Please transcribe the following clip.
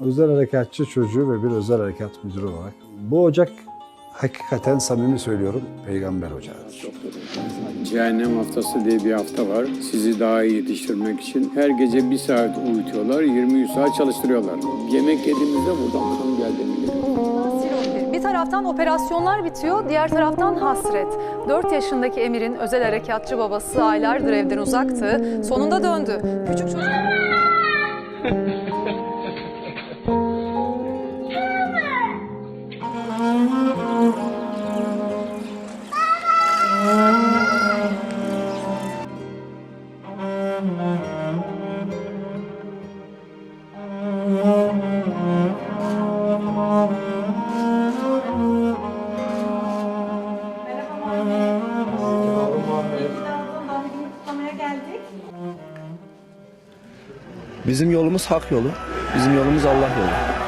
özel harekatçı çocuğu ve bir özel harekat müdürü olarak bu ocak hakikaten samimi söylüyorum peygamber ocağıdır. Cehennem haftası diye bir hafta var. Sizi daha iyi yetiştirmek için her gece bir saat uyutuyorlar, 23 saat çalıştırıyorlar. Yemek yediğimizde buradan kan geldiğini. Bir taraftan operasyonlar bitiyor, diğer taraftan hasret. 4 yaşındaki Emir'in özel harekatçı babası aylardır evden uzaktı. Sonunda döndü. Küçük çocuk... Bizim yolumuz hak yolu. Bizim yolumuz Allah yolu.